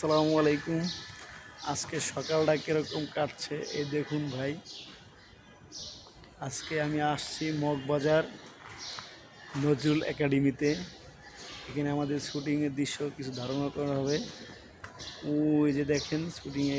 আসসালামু আলাইকুম। আজকে সকালটা কীরকম কাটছে, এই দেখুন ভাই। আজকে আমি আসছি মগবাজার নজরুল একাডেমিতে। এখানে আমাদের শুটিংয়ের দৃশ্য কিছু ধারণা করা হবে। ওই যে দেখেন, শুটিংয়ে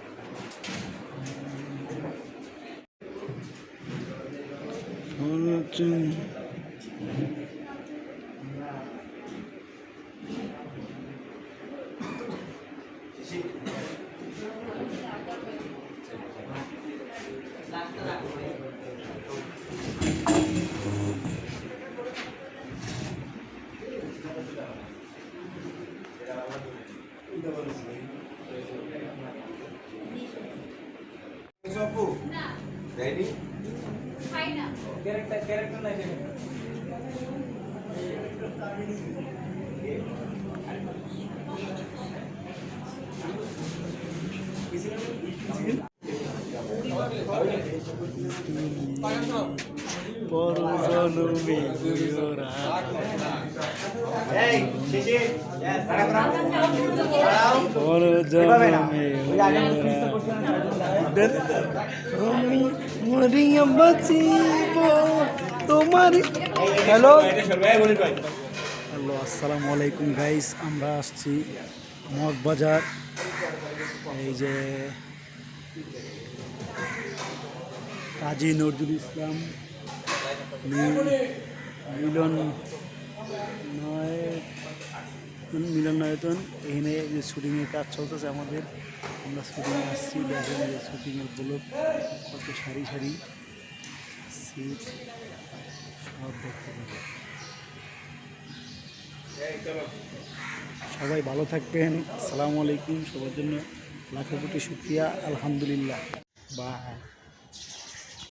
Zoom. Ready? হচ্ছে আপু যাইনি পরজনমে গুরুরা পরজনমে আমি মরিয়া বাঁচিব। তোমার হ্যালো হ্যালো, আসসালামু আলাইকুম গাইস আমরা আসছি মগবাজার এই যে কাজী নজরুল ইসলাম মিলন নয় মিলন নয়তন এখানে যে শুটিংয়ের কাজ চলতেছে আমাদের, আমরা শুটিংয়ে আসছি, দেখেন যে শুটিংয়ের ব্লক কত সারি সারি, সিট, সব দেখতে পাবেন। সবাই ভালো থাকবেন আসসালামু আলাইকুম, সবার জন্য লাখো কোটি শুক্রিয়া, আলহামদুলিল্লাহ। বাই।